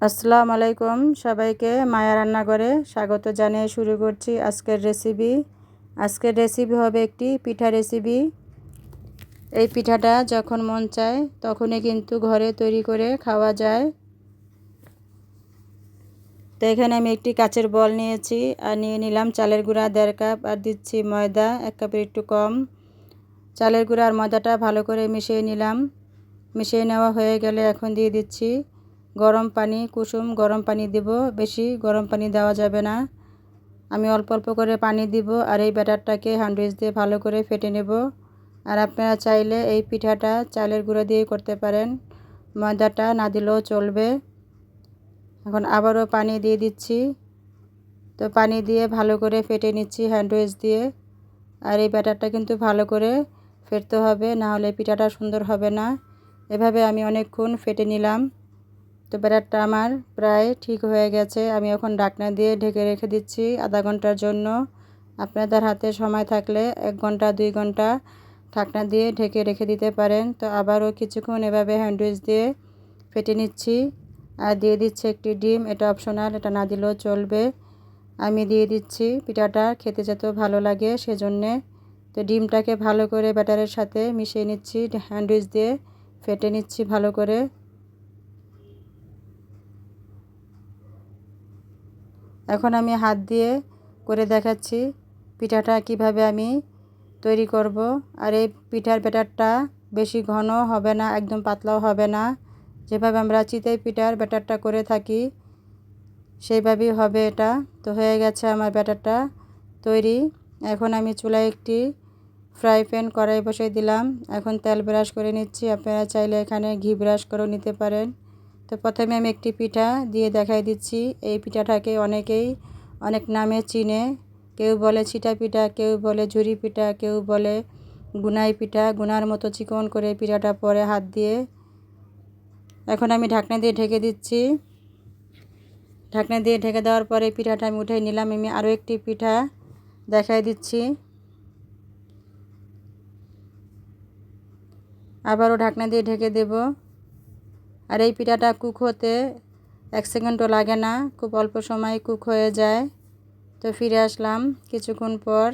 আসসালামু আলাইকুম সবাইকে মায়া রান্নাঘরে স্বাগত জানিয়ে শুরু করছি আজকের রেসিপি আজকের রেসিপি হবে একটি পিঠা রেসিপি এই পিঠাটা যখন মন চায় তখনই কিন্তু ঘরে তৈরি করে খাওয়া যায়। তো এখানে আমি একটি কাচের বল নিয়েছি আর নিয়ে নিলাম চালের গুঁড়া দেড় কাপ আর দিচ্ছি ময়দা এক কাপের একটু কম। চালের গুঁড়া আর ময়দাটা ভালো করে মিশিয়ে নিলাম। মিশিয়ে নেওয়া হয়ে গেলে এখন দিয়ে দিচ্ছি গরম পানি, কুসুম গরম পানি দিব, বেশি গরম পানি দেওয়া যাবে না। আমি অল্প অল্প করে পানি দিব আর এই ব্যাটারটাকে হ্যান্ডউইচ দিয়ে ভালো করে ফেটে নেব। আর আপনারা চাইলে এই পিঠাটা চালের গুঁড়ো দিয়ে করতে পারেন। ময়দাটা না দিলেও চলবে। এখন আবারও পানি দিয়ে দিচ্ছি। তো পানি দিয়ে ভালো করে ফেটে নিচ্ছি হ্যান্ডউইচ দিয়ে। আর এই ব্যাটারটা কিন্তু ভালো করে ফেটতে হবে, না হলে পিঠাটা সুন্দর হবে না। এভাবে আমি অনেকক্ষণ ফেটে নিলাম। তো ব্যাটারটা আমার প্রায় ঠিক হয়ে গেছে। আমি এখন ডাকনা দিয়ে ঢেকে রেখে দিচ্ছি আধা ঘণ্টার জন্য। আপনাদের হাতে সময় থাকলে এক ঘণ্টা, দুই ঘণ্টা ঢাকনা দিয়ে ঢেকে রেখে দিতে পারেন। তো আবারও কিছুক্ষণ এভাবে হ্যান্ডউইচ দিয়ে ফেটে নিচ্ছি। আর দিয়ে দিচ্ছি একটি ডিম, এটা অপশনাল, এটা না দিলেও চলবে। আমি দিয়ে দিচ্ছি পিঠাটা, খেতে যেত ভালো লাগে সেজন্যে। তো ডিমটাকে ভালো করে ব্যাটারের সাথে মিশিয়ে নিচ্ছি, হ্যান্ডউইচ দিয়ে ফেটে নিচ্ছি ভালো করে। এখন আমি হাত দিয়ে করে দেখাচ্ছি পিঠাটা কীভাবে আমি তৈরি করব। আর এই পিঠার ব্যাটারটা বেশি ঘন হবে না, একদম পাতলাও হবে না। যেভাবে আমরা চিতই পিঠার ব্যাটারটা করে থাকি, সেইভাবেই হবে এটা। তো হয়ে গেছে আমার ব্যাটারটা তৈরি। এখন আমি চুলায় একটি ফ্রাই প্যান কড়াই বসিয়ে দিলাম। এখন তেল ব্রাশ করে নিচ্ছি। আপনারা চাইলে এখানে ঘি ব্রাশ করেও নিতে পারেন। তো প্রথমে আমি একটি পিঠা দিয়ে দেখাই দিচ্ছি। এই পিঠাটাকে অনেকেই অনেক নামে চিনে। কেউ বলে ছিটা পিঠা, কেউ বলে ঝুরি পিঠা, কেউ বলে গুনাই পিঠা। গুনার মতো চিকন করে পিঠাটা পরে হাত দিয়ে এখন আমি ঢাকনা দিয়ে ঢেকে দিচ্ছি। ঢাকনা দিয়ে ঢেকে দেওয়ার পরে পিঠাটা আমি উঠে নিলাম। আমি আরও একটি পিঠা দেখাই দিচ্ছি। আবারও ঢাকনা দিয়ে ঢেকে দেব। আর এই পিঠাটা কুক হতে এক সেকেন্ডও লাগে না, খুব অল্প সময় কুক হয়ে যায়। তো ফিরে আসলাম কিছুক্ষণ পর।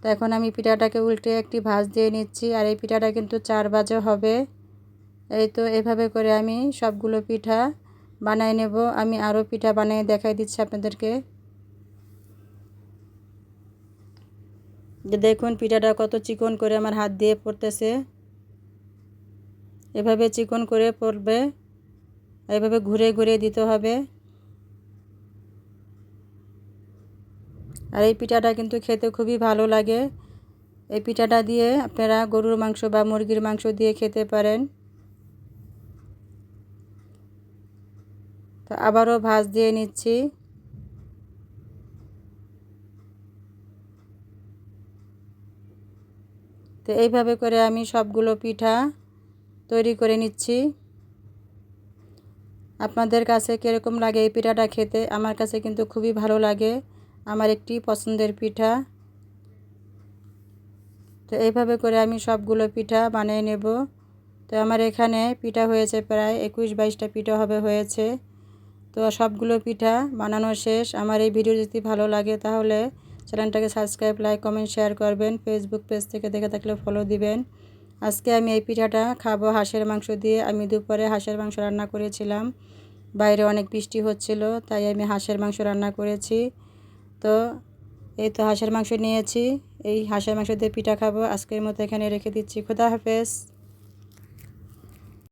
তো এখন আমি পিঠাটাকে উল্টে একটি ভাজ দিয়ে নিচ্ছি আর এই পিঠাটা কিন্তু চার বাজে হবে। এই তো এভাবে করে আমি সবগুলো পিঠা বানাই নেব। আমি আরও পিঠা বানিয়ে দেখাই দিচ্ছি আপনাদেরকে। দেখুন পিঠাটা কত চিকন করে আমার হাত দিয়ে পড়তেছে। এভাবে চিকন করে পড়বে, এভাবে ঘুরে ঘুরে দিতে হবে। আর এই পিঠাটা কিন্তু খেতে খুবই ভালো লাগে। এই পিঠাটা দিয়ে আপনারা গরুর মাংস বা মুরগির মাংস দিয়ে খেতে পারেন। তো আবারও ভাজ দিয়ে নিচ্ছি। তো এইভাবে করে আমি সবগুলো পিঠা তৈরি করে নিচ্ছি। আপনাদের কাছে কীরকম লাগে এই পিঠাটা খেতে? আমার কাছে কিন্তু খুবই ভালো লাগে। আমার একটি পছন্দের পিঠা। তো এইভাবে করে আমি সবগুলো পিঠা বানিয়ে নেব। তো আমার এখানে পিঠা হয়েছে প্রায় একুশ বাইশটা পিঠা হবে হয়েছে। তো সবগুলো পিঠা বানানো শেষ। আমার এই ভিডিও যদি ভালো লাগে তাহলে চ্যানেলটাকে সাবস্ক্রাইব, লাইক, কমেন্ট, শেয়ার করবেন। ফেসবুক পেজ থেকে দেখে থাকলে ফলো দিবেন। আজকে আমি এই পিঠাটা খাব হাঁসের মাংস দিয়ে। আমি দুপুরে হাঁসের মাংস রান্না করেছিলাম। বাইরে অনেক বৃষ্টি হচ্ছিল, তাই আমি হাঁসের মাংস রান্না করেছি। তো এই তো হাঁসের মাংস নিয়েছি। এই হাঁসের মাংস দিয়ে পিঠা খাব। আজকের মতো এখানে রেখে দিচ্ছি। খোদা হাফেজ।